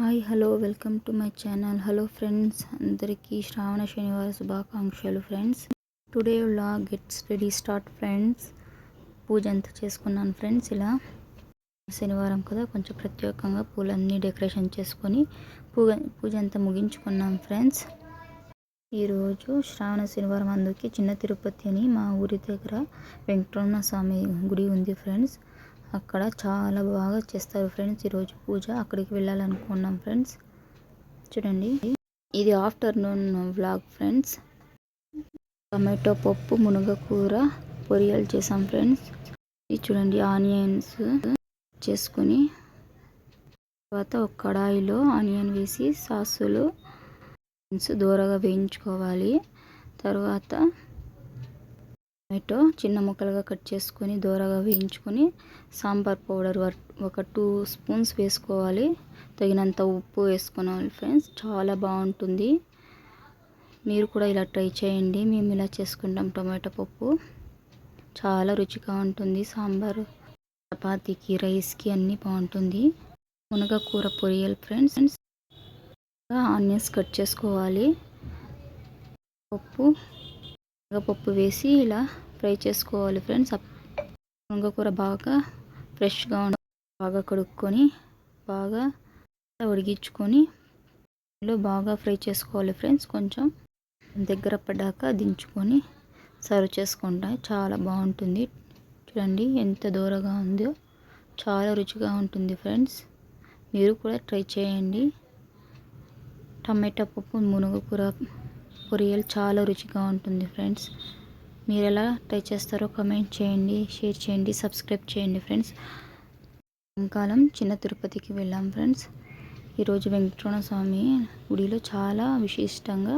Hi hello welcome to my channel. Hello friends అందరికీ శ్రావణ శనివారం శుభాకాంక్షలు ఫ్రెండ్స్. టుడే లా gets ready start friends. Puja అంతా చేసుకున్నాను ఫ్రెండ్స్ ఇలా. శనివారం కదా కొంచెం ప్రత్యేకంగా పూలన్నీ డెకరేషన్ చేసుకొని పూజ పూజ అంతా ముగించుకున్నాం ఫ్రెండ్స్. ఈరోజు శ్రావణ శనివారం అందుకే చిన్న తిరుపతి అని మా ఊరి దగ్గర వెంకటరమణ స్వామి గుడి ఉంది ఫ్రెండ్స్. అక్కడ చాలా బాగా చేస్తారు ఫ్రెండ్స్. ఈరోజు పూజ. అక్కడికి వెళ్ళాలనుకున్నాం ఫ్రెండ్స్. చూడండి. ఇది ఆఫ్టర్నూన్ వ్లాగ్ ఫ్రెండ్స్. టమాటో పప్పు మునగకూర పొరియలు చేసాం ఫ్రెండ్స్. ఇది చూడండి ఆనియన్స్ చేసుకొని తర్వాత ఒక కడాయిలో ఆనియన్ వేసి సాసులు దూరగా వేయించుకోవాలి. తర్వాత టమాటో చిన్న ముక్కలుగా కట్ చేసుకొని దూరగా వేయించుకొని సాంబార్ పౌడర్ ఒక టూ స్పూన్స్ వేసుకోవాలి. తగినంత ఉప్పు వేసుకోవాలి ఫ్రెండ్స్. చాలా బాగుంటుంది. మీరు కూడా ఇలా ట్రై చేయండి. మేము ఇలా చేసుకుంటాం టమాటో పప్పు. చాలా రుచిగా ఉంటుంది సాంబారు. చపాతీకి రైస్కి అన్నీ బాగుంటుంది. మునగకూర పొరియల్ ఫ్రెండ్స్. ఆనియన్స్ కట్ చేసుకోవాలి. పప్పు పప్పు వేసి ఇలా ఫ్రై చేసుకోవాలి ఫ్రెండ్స్ మునగకూర బాగా ఫ్రెష్గా బాగా కడుక్కొని బాగా ఉడిగించుకొని బాగా ఫ్రై చేసుకోవాలి ఫ్రెండ్స్ కొంచెం దగ్గర పడ్డాక దించుకొని సర్వ్ చేసుకుంటా చాలా బాగుంటుంది చూడండి ఎంత దూరంగా ఉందో చాలా రుచిగా ఉంటుంది ఫ్రెండ్స్ మీరు కూడా ట్రై చేయండి టమాటా పప్పు మునగకూర పొరియలు చాలా రుచిగా ఉంటుంది ఫ్రెండ్స్ మీరు ఎలా ట్రై చేస్తారో కమెంట్ చేయండి షేర్ చేయండి సబ్స్క్రైబ్ చేయండి ఫ్రెండ్స్. సాయంకాలం చిన్న తిరుపతికి వెళ్ళాం ఫ్రెండ్స్. ఈరోజు వెంకటరమణ స్వామి గుడిలో చాలా విశిష్టంగా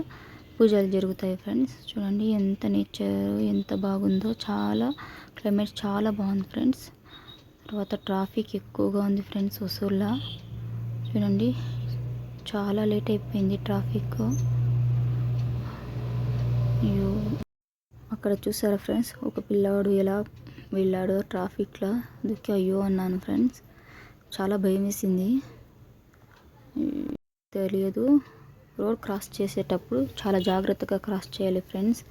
పూజలు జరుగుతాయి ఫ్రెండ్స్. చూడండి ఎంత నేచర్ ఎంత బాగుందో చాలా క్లైమేట్ చాలా బాగుంది ఫ్రెండ్స్. తర్వాత ట్రాఫిక్ ఎక్కువగా ఉంది ఫ్రెండ్స్ వసూల్లా చూడండి చాలా లేట్ అయిపోయింది ట్రాఫిక్. అయ్యో. అక్కడ చూసారా ఫ్రెండ్స్? ఒక పిల్లవాడు ఎలా వెళ్ళాడో ట్రాఫిక్లో. దుక్కి అయ్యో అన్నాను ఫ్రెండ్స్. చాలా భయం వేసింది. తెలియదు. రోడ్ క్రాస్ చేసేటప్పుడు చాలా జాగ్రత్తగా క్రాస్ చేయాలి ఫ్రెండ్స్.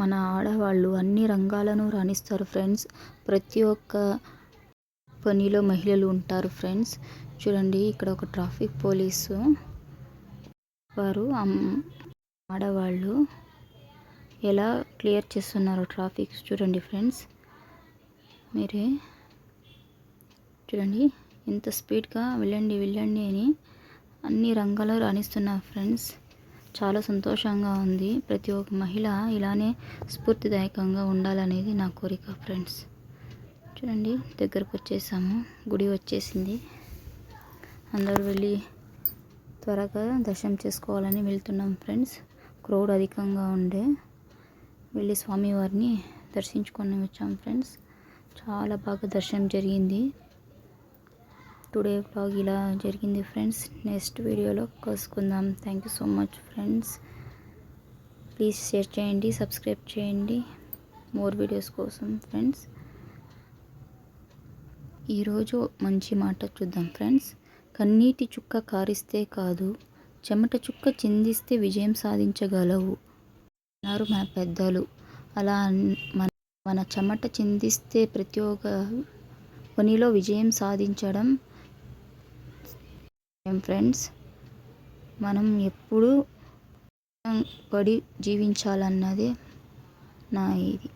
మన ఆడవాళ్ళు అన్ని రంగాలను రాణిస్తారు ఫ్రెండ్స్. ప్రతి ఒక్క పనిలో మహిళలు ఉంటారు ఫ్రెండ్స్. చూడండి ఇక్కడ ఒక ట్రాఫిక్ పోలీసు వారు ఆడవాళ్ళు ఎలా క్లియర్ చేస్తున్నారో ట్రాఫిక్ చూడండి ఫ్రెండ్స్. మీరే చూడండి ఎంత స్పీడ్గా వెళ్ళండి వెళ్ళండి అని అన్ని రంగాల్లో రాణిస్తున్నారు ఫ్రెండ్స్. చాలా సంతోషంగా ఉంది. ప్రతి ఒక్క మహిళ ఇలానే స్ఫూర్తిదాయకంగా ఉండాలనేది నా కోరిక ఫ్రెండ్స్. చూడండి దగ్గరకు వచ్చేసాము. గుడి వచ్చేసింది. అందరూ వెళ్ళి త్వరగా దర్శనం చేసుకోవాలని వెళ్తున్నాం ఫ్రెండ్స్. క్రౌడ్ అధికంగా ఉండే వెళ్ళి స్వామివారిని దర్శించుకొని వచ్చాం ఫ్రెండ్స్. చాలా బాగా దర్శనం జరిగింది. టుడే బ్లాగ్ ఇలా జరిగింది ఫ్రెండ్స్. నెక్స్ట్ వీడియోలో కలుసుకుందాం. Thank you so much friends please share చేయండి సబ్స్క్రైబ్ చేయండి. మోర్ వీడియోస్ కోసం ఫ్రెండ్స్ ఈరోజు మంచి మాట చూద్దాం ఫ్రెండ్స్. కన్నీటి చుక్క కారిస్తే కాదు చెమట చుక్క చిందిస్తే విజయం సాధించగలవు. అన్నారు మన పెద్దలు. అలా మన మన చెమట చిందిస్తే ప్రతి ఒక్క పనిలో విజయం సాధించడం ఫ్రెండ్స్? మనం ఎప్పుడు పడి జీవించాలన్నదే నా ఇది.